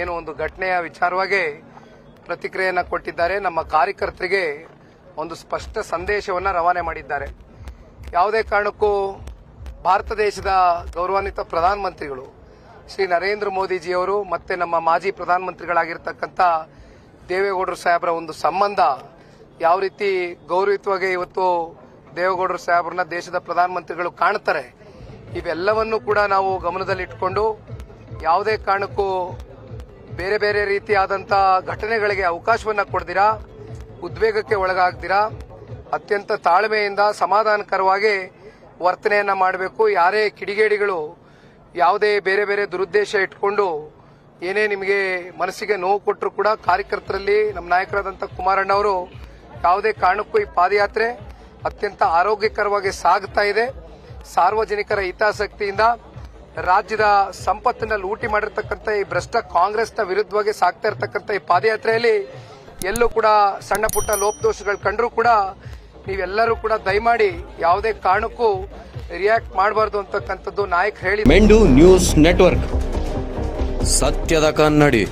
ಏನು ಒಂದು ಘಟನೆಯ ವಿಚಾರವಾಗಿ ಪ್ರತಿಕ್ರಿಯೆಯನ್ನು ಕೊಟ್ಟಿದ್ದಾರೆ. ನಮ್ಮ ಕಾರ್ಯಕರ್ತರಿಗೆ ಒಂದು ಸ್ಪಷ್ಟ ಸಂದೇಶವನ್ನು ರವಾನೆ ಮಾಡಿದ್ದಾರೆ. ಯಾವುದೇ ಕಾರಣಕ್ಕೂ ಭಾರತ ದೇಶದ ಗೌರವಾನ್ವಿತ ಪ್ರಧಾನಮಂತ್ರಿಗಳು, ಶ್ರೀ ನರೇಂದ್ರ ಮೋದಿಜಿಯವರು ಮತ್ತೆ ನಮ್ಮ ಮಾಜಿ ಪ್ರಧಾನಮಂತ್ರಿಗಳಾಗಿರ್ತಕ್ಕಂಥ ದೇವೇಗೌಡರು ಸಾಹೇಬರ ಒಂದು ಸಂಬಂಧ ಯಾವ ರೀತಿ ಗೌರವಿತವಾಗಿ ಇವತ್ತು ದೇವೇಗೌಡರು ಸಾಹೇಬ್ರನ್ನ ದೇಶದ ಪ್ರಧಾನಮಂತ್ರಿಗಳು ಕಾಣ್ತಾರೆ, ಇವೆಲ್ಲವನ್ನೂ ಕೂಡ ನಾವು ಗಮನದಲ್ಲಿಟ್ಟುಕೊಂಡು ಯಾವುದೇ ಕಾರಣಕ್ಕೂ ಬೇರೆ ಬೇರೆ ರೀತಿಯಾದಂಥ ಘಟನೆಗಳಿಗೆ ಅವಕಾಶವನ್ನ ಕೊಡ್ದಿರಾ? ಉದ್ವೇಗಕ್ಕೆ ಒಳಗಾಗ್ದಿರಾ? ಅತ್ಯಂತ ತಾಳ್ಮೆಯಿಂದ ಸಮಾಧಾನಕರವಾಗಿ ವರ್ತನೆಯನ್ನ ಮಾಡಬೇಕು. ಯಾರೇ ಕಿಡಿಗೇಡಿಗಳು ಯಾವುದೇ ಬೇರೆ ಬೇರೆ ದುರುದ್ದೇಶ ಇಟ್ಕೊಂಡು ಏನೇ ನಿಮಗೆ ಮನಸ್ಸಿಗೆ ನೋವು ಕೊಟ್ಟರು ಕೂಡ ಕಾರ್ಯಕರ್ತರಲ್ಲಿ ನಮ್ಮ ನಾಯಕರಾದಂಥ ಕುಮಾರಣ್ಣ ಅವರು ಯಾವುದೇ ಕಾರಣಕ್ಕೂ ಈ ಪಾದಯಾತ್ರೆ ಅತ್ಯಂತ ಆರೋಗ್ಯಕರವಾಗಿ ಸಾಗ್ತಾ ಇದೆ. ಸಾರ್ವಜನಿಕರ ಹಿತಾಸಕ್ತಿಯಿಂದ ರಾಜ್ಯದ ಸಂಪತ್ತನ್ನ ಲೂಟಿ ಮಾಡಿರ್ತಕ್ಕಂಥ ಈ ಭ್ರಷ್ಟ ಕಾಂಗ್ರೆಸ್ನ ವಿರುದ್ಧವಾಗಿ ಸಾಗ್ತಾ ಇರತಕ್ಕಂಥ ಈ ಪಾದಯಾತ್ರೆಯಲ್ಲಿ ಎಲ್ಲೂ ಕೂಡ ಸಣ್ಣ ಪುಟ್ಟ ಲೋಪದೋಷಗಳು ಕಂಡರೂ ಕೂಡ ನೀವೆಲ್ಲರೂ ಕೂಡ ದಯಮಾಡಿ ಯಾವುದೇ ಕಾರಣಕ್ಕೂ ರಿಯಾಕ್ಟ್ ಮಾಡಬಾರ್ದು ಅಂತಕ್ಕಂಥದ್ದು ನಾಯಕ್ ಹೇಳಿ ಮೆಂಡು ನ್ಯೂಸ್ ನೆಟ್ವರ್ಕ್. ಸತ್ಯದ ಕನ್ನಡಿ.